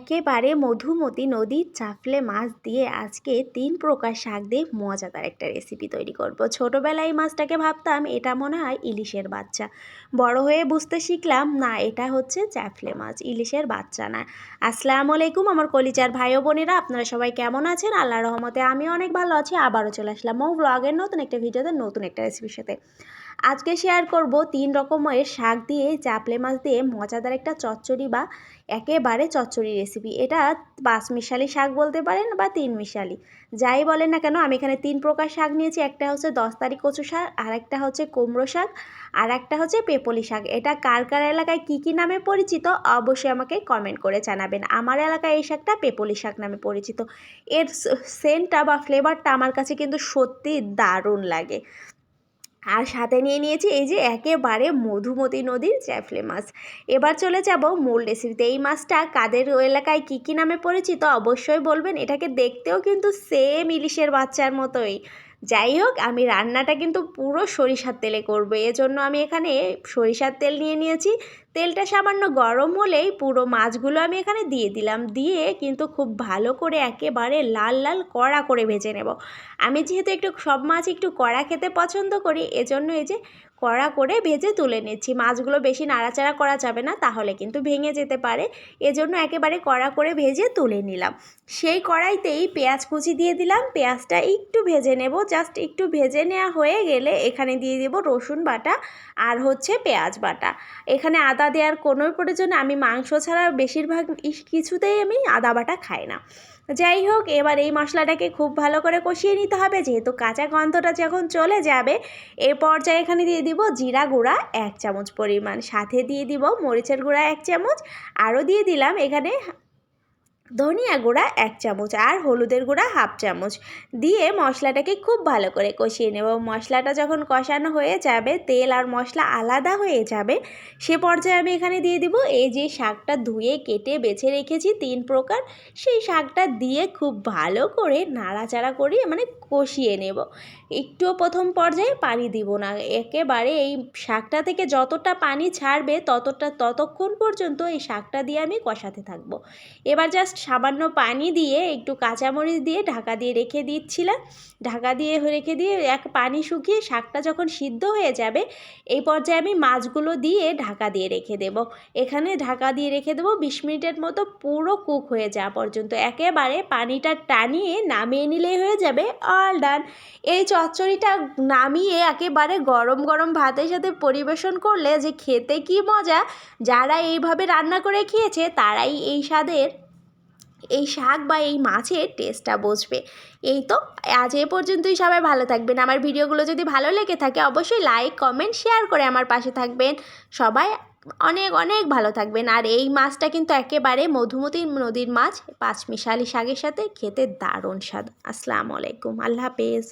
একেবারে মধুমতি নদীর চাফলে মাছ দিয়ে আজকে তিন প্রকার শাক দিয়ে মজাদার একটা রেসিপি তৈরি করব। ছোটোবেলায় মাছটাকে ভাবতাম, এটা মনে হয় ইলিশের বাচ্চা। বড় হয়ে বুঝতে শিখলাম, না, এটা হচ্ছে চ্যাফলে মাছ, ইলিশের বাচ্চা না। আসসালামু আলাইকুম আমার কলিচার ভাই বোনেরা, আপনারা সবাই কেমন আছেন? আল্লাহ রহমতে আমি অনেক ভালো আছি। আবারও চলে আসলাম ও ব্লগের নতুন একটা ভিডিওতে নতুন একটা রেসিপির সাথে। আজকে শেয়ার করব তিন রকমের শাক দিয়ে, চাপলে মাছ দিয়ে, মজাদার একটা চচ্চড়ি বা একেবারে চচ্চড়ি রেসিপি এটা পাঁচ মিশালি শাক বলতে পারেন বা তিন মিশালি যাই বলেন না কেন, আমি এখানে তিন প্রকার শাক নিয়েছি। একটা হচ্ছে দশ তারিখ কচু শাক আর একটা হচ্ছে কুমড়ো শাক আর একটা হচ্ছে পেপলি শাক। এটা কার কার এলাকায় কী কী নামে পরিচিত, অবশ্যই আমাকে কমেন্ট করে জানাবেন। আমার এলাকায় এই শাকটা পেপলি শাক নামে পরিচিত। এর সেন্টটা বা ফ্লেভারটা আমার কাছে কিন্তু সত্যি দারুণ লাগে। আর সাথে নিয়ে নিয়েছি এই যে একেবারে মধুমতি নদীর চ্যাফলে মাছ। এবার চলে যাব মূল রেসিপিতে এই মাছটা কাদের এলাকায় কী কী নামে পরিচিত অবশ্যই বলবেন। এটাকে দেখতেও কিন্তু সেম ইলিশের বাচ্চার মতোই। যাই হোক, আমি রান্নাটা কিন্তু পুরো সরিষার তেলে করব। এজন্য আমি এখানে সরিষার তেল নিয়ে নিয়েছি। তেলটা সামান্য গরম হলেই পুরো মাছগুলো আমি এখানে দিয়ে দিলাম। দিয়ে কিন্তু খুব ভালো করে একেবারে লাল লাল কড়া করে ভেজে নেব। আমি যেহেতু একটু সব মাছ একটু কড়া খেতে পছন্দ করি, এজন্য এই যে কড়া করে ভেজে তুলে নিচ্ছি। মাছগুলো বেশি নাড়াচাড়া করা যাবে না, তাহলে কিন্তু ভেঙে যেতে পারে। এজন্য একেবারে কড়া করে ভেজে তুলে নিলাম। সেই কড়াইতেই পেঁয়াজ কুচি দিয়ে দিলাম। পেঁয়াজটা একটু ভেজে নেব। জাস্ট একটু ভেজে নেওয়া হয়ে গেলে এখানে দিয়ে দেব রসুন বাটা আর হচ্ছে পেঁয়াজ বাটা। এখানে আদা দেওয়ার কোনো প্রয়োজন আমি মাংস ছাড়া বেশিরভাগ কিছুতেই আমি আদা বাটা খাই না। যাই হোক, এবার এই মশলাটাকে খুব ভালো করে কষিয়ে নিতে হবে। যেহেতু কাঁচা গন্ধটা যখন চলে যাবে, এ পর্যায়ে এখানে দিয়ে দিব জিরা গুঁড়া এক চামচ পরিমাণ। সাথে দিয়ে দিব মরিচের গুঁড়া এক চামচ। আরও দিয়ে দিলাম এখানে ধনিয়া গুঁড়া এক চামচ আর হলুদের গুঁড়া হাফ চামচ। দিয়ে মশলাটাকে খুব ভালো করে কষিয়ে নেব। মশলাটা যখন কষানো হয়ে যাবে, তেল আর মশলা আলাদা হয়ে যাবে, সে পর্যায়ে আমি এখানে দিয়ে দিব এই যে শাকটা ধুয়ে, কেটে, বেছে রেখেছি তিন প্রকার, সেই শাকটা দিয়ে খুব ভালো করে নাড়াচাড়া করে মানে কষিয়ে নেব। একটুও প্রথম পর্যায়ে পানি দিব না। একেবারে এই শাকটা থেকে যতটা পানি ছাড়বে, ততটা, ততক্ষণ পর্যন্ত এই শাকটা দিয়ে আমি কষাতে থাকব। এবার জাস্ট সামান্য পানি দিয়ে একটু কাঁচামরিচ দিয়ে ঢাকা দিয়ে রেখে দিচ্ছিলাম। ঢাকা দিয়ে রেখে দিয়ে এক পানি শুকিয়ে শাকটা যখন সিদ্ধ হয়ে যাবে, এই পর্যায়ে আমি মাছগুলো দিয়ে ঢাকা দিয়ে রেখে দেব। এখানে ঢাকা দিয়ে রেখে দেবো, বিশ মিনিটের মতো পুরো কুক হয়ে যাওয়া পর্যন্ত। একেবারে পানিটা টানিয়ে নামিয়ে নিলেই হয়ে যাবে অল ডান এই চচ্চড়িটা নামিয়ে একেবারে গরম গরম ভাতের সাথে পরিবেশন করলে যে খেতে কি মজা, যারা এইভাবে রান্না করে খেয়েছে তারাই এই স্বাদের এই শাক বা এই মাছের টেস্টটা বসবে এই তো, আজ এ পর্যন্তই সবাই ভালো থাকবেন। আমার ভিডিওগুলো যদি ভালো লেগে থাকে, অবশ্যই লাইক কমেন্ট শেয়ার করে আমার পাশে থাকবেন। সবাই অনেক অনেক ভালো থাকবেন। আর এই মাছটা কিন্তু একেবারে মধুমতি নদীর মাছ পাঁচমিশালি শাকের সাথে খেতে দারুণ স্বাদ। আসসালামু আলাইকুম। আল্লাহ হাফেজ।